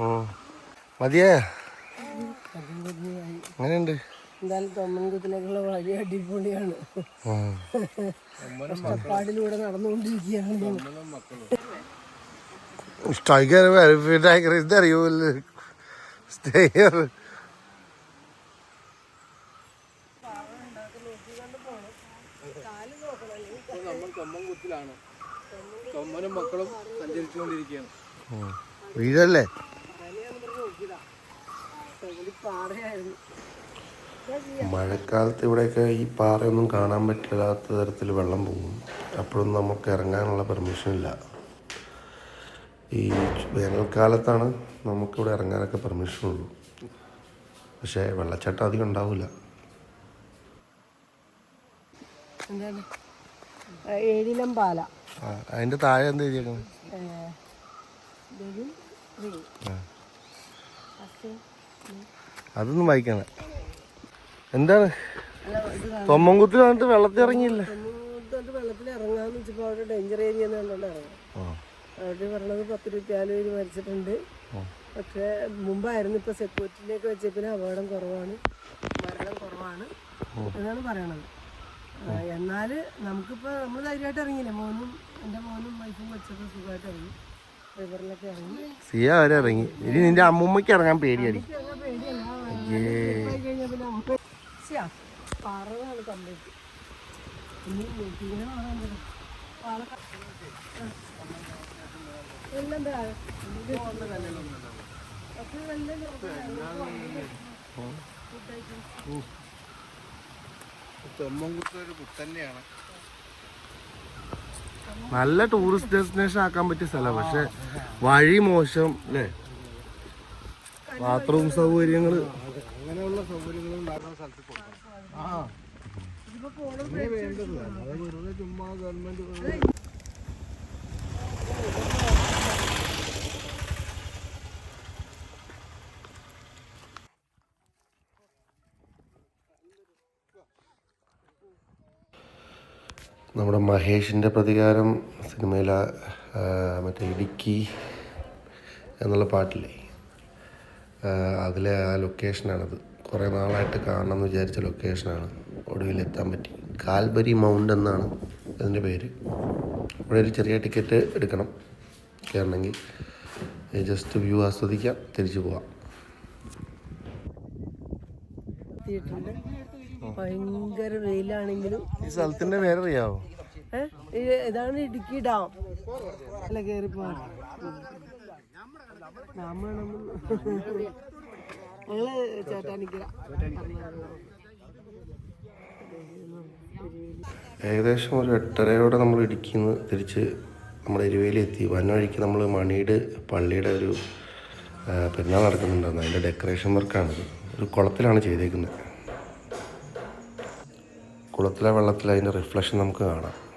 ഉം. മതിയേ അങ്ങനെയുണ്ട് എന്തായാലും തൊമ്മൻകുത്തിലേക്കുള്ള വഴി അടിപൊളിയാണ്. കഷ്ടപ്പാടിലൂടെ നടന്നുകൊണ്ടിരിക്കുകയാണ് ഞങ്ങൾ. Steiger verified is നമ്മൾ മക്കളും സഞ്ചരിച്ചുകൊണ്ടിരിക്കുകയാണ്. മഴക്കാലത്ത് ഇവിടെയൊക്കെ ഈ പാറയൊന്നും കാണാൻ പറ്റില്ലാത്ത തരത്തിൽ വെള്ളം പോകും. അപ്പോഴൊന്നും നമുക്ക് ഇറങ്ങാനുള്ള പെർമിഷൻ ഇല്ല. ഈ വേനൽക്കാലത്താണ് നമുക്കിവിടെ ഇറങ്ങാനൊക്കെ പെർമിഷൻ ഉള്ളൂ. പക്ഷേ വെള്ളച്ചാട്ടം അധികം ഉണ്ടാവില്ല. എന്താണ്? ഏഴിലം പാല. അതിന്റെ താഴെ എന്ത് ring. അതൊന്നും വായിക്കണ എന്താണ്. തൊമ്മൻകുത്തി വന്നിട്ട് വെള്ളത്തിൽ ഇറങ്ങിയില്ല? വെള്ളത്തിൽ ഇറങ്ങാന്ന് വെച്ചപ്പോൾ അവിടെ ഡേഞ്ചർ ഏരിയ അവിടെ പറഞ്ഞത് പത്ത് ഇരുപത്തിനാല് പേര് മരിച്ചിട്ടുണ്ട്. പക്ഷേ മുമ്പായിരുന്നു ഇപ്പൊ സെക്യൂരിറ്റിയിലേക്ക് വെച്ചപ്പോൾ അപകടം കുറവാണ്. മരണം കുറവാണ്. എന്നാണ് പറയണത്. ആ, എന്നാൽ നമുക്കിപ്പോ നമ്മൾ ധൈര്യമായിട്ട് ഇറങ്ങിയില്ലേ? മോനും എന്റെ മോനും വൈഫും വെച്ചപ്പോൾ സുഖമായിട്ട് ഇറങ്ങി. റിവറിലൊക്കെ ഇറങ്ങി. സിയ വരെ ഇറങ്ങി. ഇനി നിന്റെ അമ്മൂമ്മയ്ക്ക് ഇറങ്ങാൻ പേടിയടി. പറവാണ് കംപ്ലീറ്റ് ഇനി നല്ല ടൂറിസ്റ്റ് ഡെസ്റ്റിനേഷൻ ആക്കാൻ പറ്റിയ സ്ഥലം പക്ഷെ വഴി മോശം അല്ലേ ബാത്റൂം സൗകര്യങ്ങൾ അങ്ങനെയുള്ള സൗകര്യങ്ങൾ ഉണ്ടാക്കുന്ന സ്ഥലത്ത് കൊടുക്കണം. ആ. ഇങ്ങനെ വേണ്ടത് അത് വെറുതെ ചുമ്മാ ഗവൺമെന്റ് നമ്മുടെ മഹേഷിന്റെ പ്രതികാരം സിനിമയിലെ മറ്റേ ഇടുക്കി എന്നുള്ള പാട്ടില്ലേ? അതിലെ ആ ലൊക്കേഷനാണത്. കുറേ നാളായിട്ട് കാണണം എന്ന് വിചാരിച്ച ലൊക്കേഷനാണ്. ഒടുവിൽ എത്താൻ പറ്റി. കാൽബരി മൗണ്ട് എന്നാണ് അതിന്റെ പേര്. ഇവിടെ ഒരു ചെറിയ ടിക്കറ്റ് എടുക്കണം. കയറണമെങ്കിൽ. ജസ്റ്റ് വ്യൂ ആസ്വദിക്കാം തിരിച്ചു പോവാം. എത്തിയിട്ടുണ്ട് ഭയങ്കര വെയിലാണെങ്കിലും. ഈ സ്ഥലത്തിന്റെ വേറെ അറിയാവോ ഏ? ഇത് ഇതാണ് ഇടുക്കി ഡാം. അല്ല ഡാമാണെന്ന് ഞങ്ങൾ ചേട്ടാനിക്കര. ഏകദേശം ഒരു എട്ടരയോടെ നമ്മൾ ഇടുക്കിന്ന് തിരിച്ച് നമ്മുടെ എരുവേലി എത്തി വന്നവഴിക്ക് നമ്മൾ മണിയുടെ പള്ളിയുടെ ഒരു പെരുന്നാൾ നടക്കുന്നുണ്ടായിരുന്നു. അതിന്റെ ഡെക്കറേഷൻ വർക്കാണിത്. ഒരു കുളത്തിലാണ് ചെയ്തേക്കുന്നത്. കുളത്തിലെ വെള്ളത്തിൽ അതിന്റെ റിഫ്ലക്ഷൻ നമുക്ക് കാണാം.